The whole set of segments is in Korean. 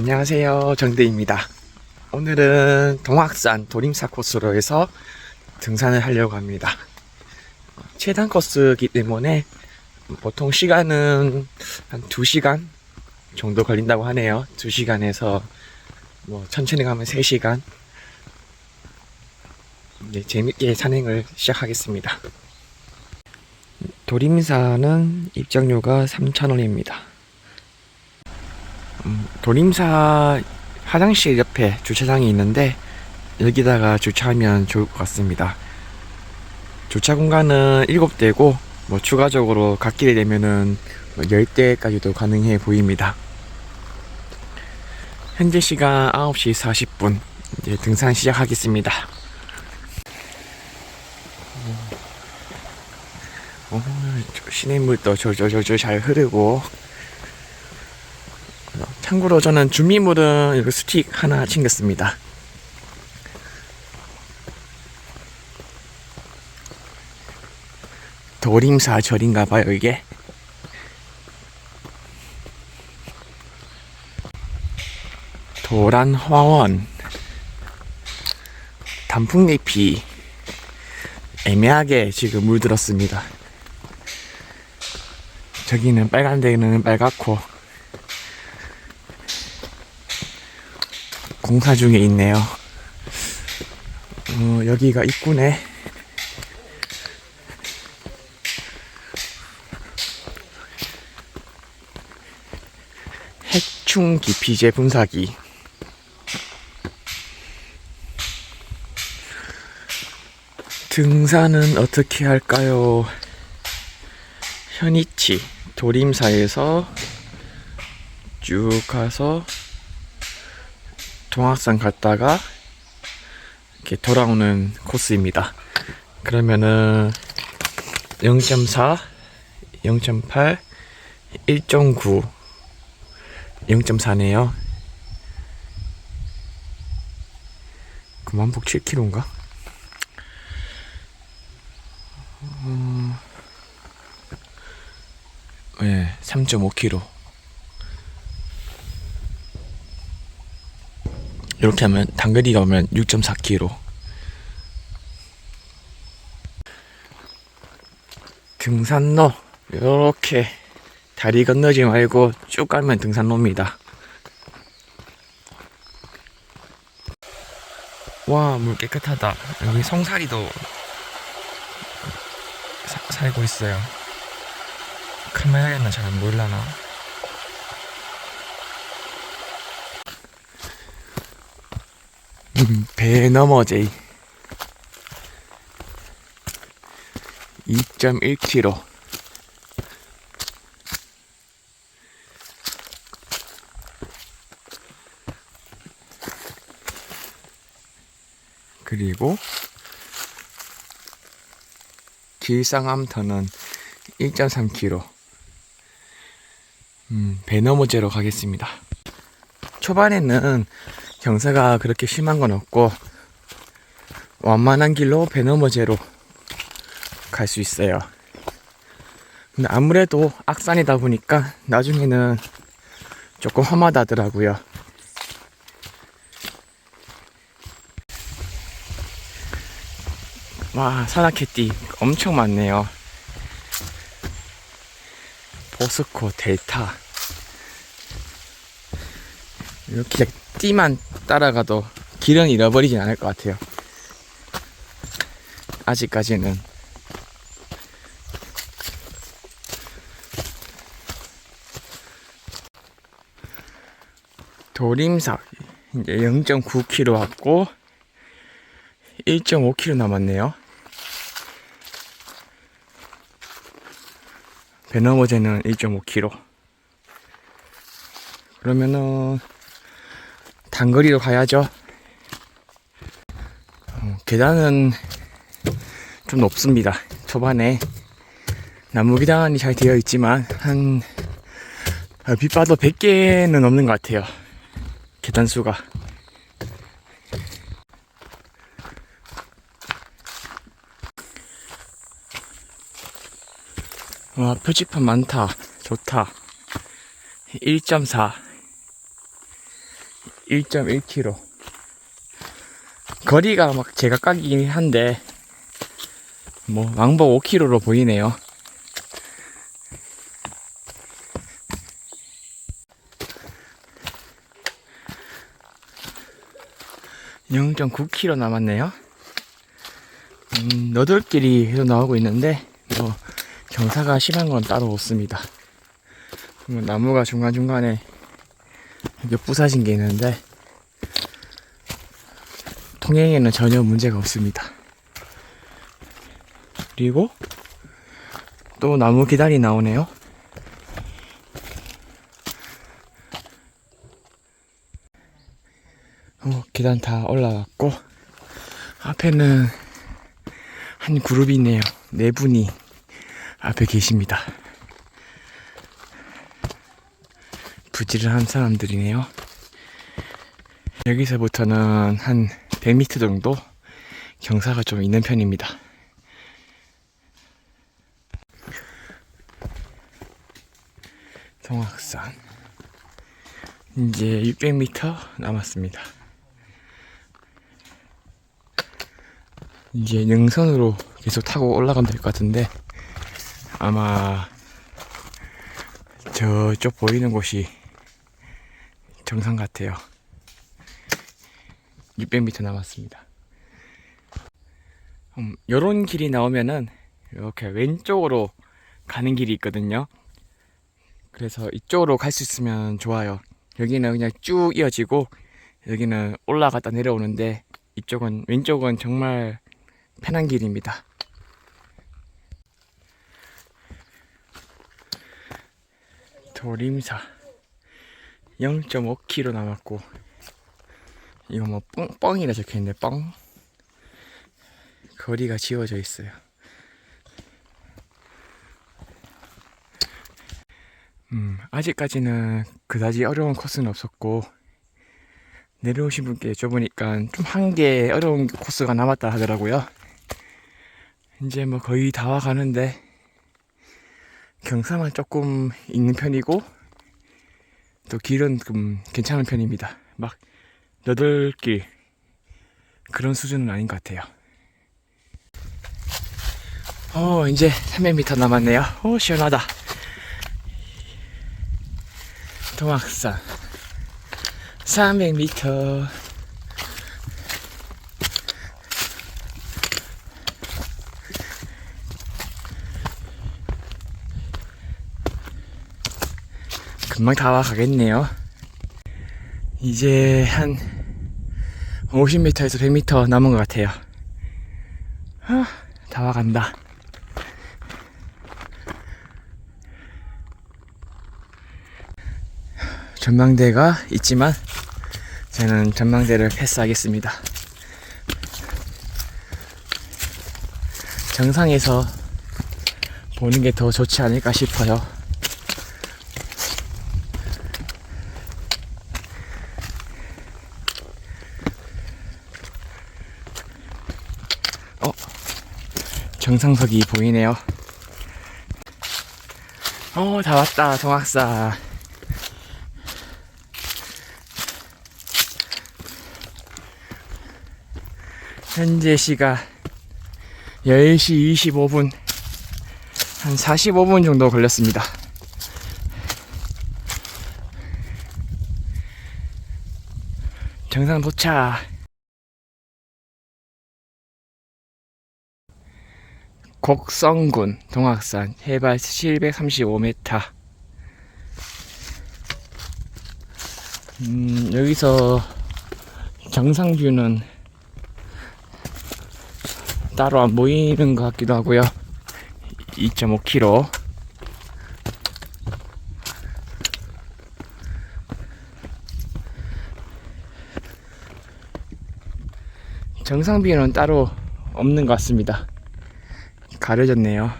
안녕하세요. 정대입니다. 오늘은 동학산 도림사 코스로 해서 등산을 하려고 합니다. 최단 코스이기 때문에 보통 시간은 한 2시간 정도 걸린다고 하네요. 2시간에서 뭐 천천히 가면 3시간. 네, 재밌게 산행을 시작하겠습니다. 도림사는 입장료가 3,000원입니다. 음, 도림사 화장실 옆에 주차장이 있는데 여기다가 주차하면 좋을 것 같습니다. 주차 공간은 7대고 뭐 추가적으로 갓길이 되면은 뭐 10대까지도 가능해 보입니다. 현재 시간 9시 40분 이제 등산 시작하겠습니다. 어, 저 시냇물도 저저저저 잘 흐르고 참고로 저는 준비물은 스틱 하나 챙겼습니다. 도림사 절인가 봐요, 이게. 도란 화원 단풍잎이 애매하게 지금 물들었습니다. 저기는 빨간 데는 빨갛고 공사 중에 있네요. 어, 여기가 입구네. 해충 기 피제 분사기. 등산은 어떻게 할까요? 현이치 도림사에서 쭉 가서 동학산 갔다가 이렇게 돌아오는 코스입니다. 그러면은 0.4, 0.8, 1.9, 0.4네요. 그만복 7km인가? 음, 네, 3.5km. 이렇게 하면 단거리가 오면 6.4km. 등산로 이렇게 다리 건너지 말고 쭉 가면 등산로입니다. 와, 물 깨끗하다. 여기 송사리도 사- 살고 있어요. 카메라에는 잘 안 보일라나? 음, 배 넘어제 2.1km 그리고 길상암터는 1.3km 음, 배 넘어제로 가겠습니다. 초반에는 경사가 그렇게 심한 건 없고 완만한 길로 배 넘어제로 갈 수 있어요. 근데 아무래도 악산이다 보니까 나중에는 조금 험하다더라고요. 와, 산악회띠 엄청 많네요. 보스코, 델타. 이렇게 띠만 따라가도 길은 잃어버리진 않을 것 같아요. 아직까지는. 도림사 이제 0.9km 왔고 1.5km 남았네요. 배너머제는 1.5km. 그러면은 단거리로 가야죠. 어, 계단은 좀 높습니다. 초반에 나무 계단이 잘 되어 있지만 한 아, 빗봐도 100개는 넘는 것 같아요. 계단 수가. 와 표지판 많다. 좋다. 1.4 1.1km. 거리가 막 제각각이긴 한데, 뭐, 왕복 5km로 보이네요. (0.9km) 남았네요. 음, 너덜길이 계속 나오고 있는데, 뭐, 경사가 심한 건 따로 없습니다. 뭐 나무가 중간중간에 이게 부사진 게 있는데, 통행에는 전혀 문제가 없습니다. 그리고 또 나무 계단이 나오네요. 어, 계단 다 올라왔고, 앞에는 한 그룹이 있네요. 네 분이 앞에 계십니다. 부지런한 사람들이네요. 여기서부터는 한 100m 정도 경사가 좀 있는 편입니다. 동학산 이제 600m 남았습니다. 이제 능선으로 계속 타고 올라가면 될 것 같은데 아마 저쪽 보이는 곳이 정상 같아요. 600m 남았습니다. 음, 요런 길이 나오면은 이렇게 왼쪽으로 가는 길이 있거든요. 그래서 이쪽으로 갈 수 있으면 좋아요. 여기는 그냥 쭉 이어지고 여기는 올라갔다 내려오는데 이쪽은 왼쪽은 정말 편한 길입니다. 도림사 0.5km 남았고 이거 뭐 뻥, 뻥이라 적혀있네 뻥. 거리가 지워져 있어요. 음 아직까지는 그다지 어려운 코스는 없었고 내려오신 분께 여쭤보니까 좀 한 개 어려운 코스가 남았다 하더라고요. 이제 뭐 거의 다 와가는데 경사만 조금 있는 편이고 또 길은 좀 괜찮은 편입니다. 막 여덟 길 그런 수준은 아닌 것 같아요. 어 이제 300m 남았네요. 오 시원하다. 동학산 300m 금방 다 와 가겠네요. 이제 한 50m에서 100m 남은 것 같아요. 아, 다 와간다. 전망대가 있지만 저는 전망대를 패스하겠습니다. 정상에서 보는 게 더 좋지 않을까 싶어요. 정상석이 보이네요. 어, 다 왔다, 동학사. 현재 시가 10시 25분, 한 45분 정도 걸렸습니다. 정상 도착. 곡성군 동학산 해발 735m 음, 여기서 정상 뷰는 따로 안 보이는 것 같기도 하고요. 2.5km 정상 뷰는 따로 없는 것 같습니다 가려졌네요.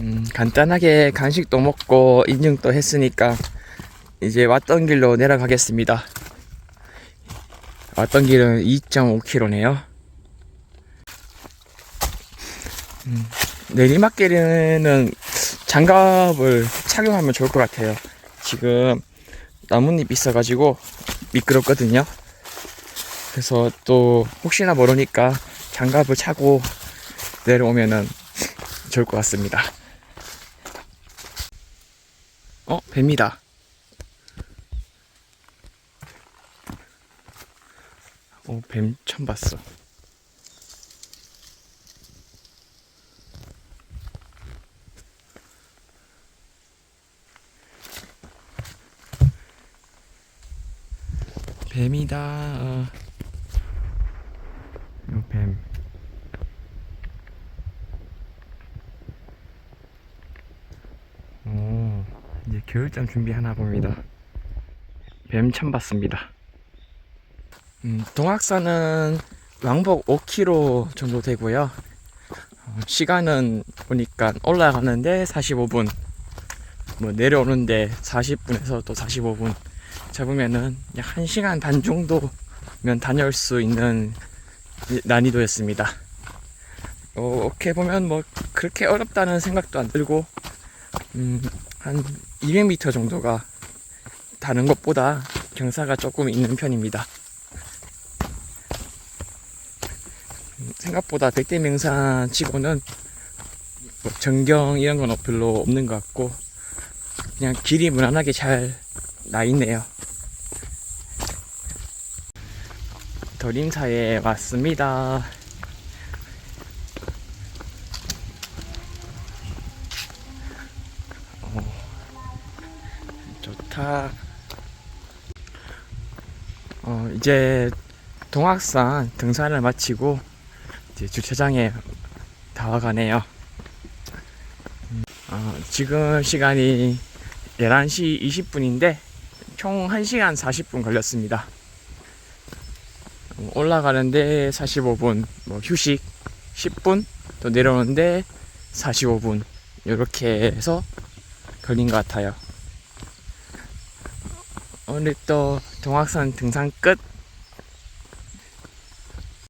음, 간단하게 간식도 먹고 인증도 했으니까 이제 왔던 길로 내려가겠습니다. 왔던 길은 2.5km네요. 음, 내리막길에는 장갑을 착용하면 좋을 것 같아요. 지금 나뭇잎 있어가지고 미끄럽거든요. 그래서 또 혹시나 모르니까 장갑을 차고 내려오면은 좋을 것 같습니다. 어, 뱀이다. 어, 뱀 처음 봤어. 뱀이다. 어. 요 뱀. 오, 겨울잠 준비하나 봅니다. 뱀 처음 봤습니다. 음, 동학산은 왕복 5km 정도 되고요. 어, 시간은 보니까 올라가는데 45분, 뭐 내려오는데 40분에서 또 45분 잡으면은 약 1시간 반 정도면 다녀올 수 있는 이- 난이도였습니다. 어, 이렇게 보면 뭐 그렇게 어렵다는 생각도 안 들고 음, 한 200m 정도가 다른 것보다 경사가 조금 있는 편입니다. 음, 생각보다 백대명산 치고는 뭐 전경 이런 건 별로 없는 것 같고 그냥 길이 무난하게 잘 나 있네요. 도림사에 왔습니다. 어, 좋다. 어, 이제 동학산 등산을 마치고 이제 주차장에 다 와가네요. 음, 어, 지금 시간이 11시 20분인데 총 1시간 40분 걸렸습니다. 어, 올라가는데 45분, 뭐 휴식 10분, 또 내려오는데 45분 이렇게 해서 걸린 것 같아요. 오늘 또 동학산 등산 끝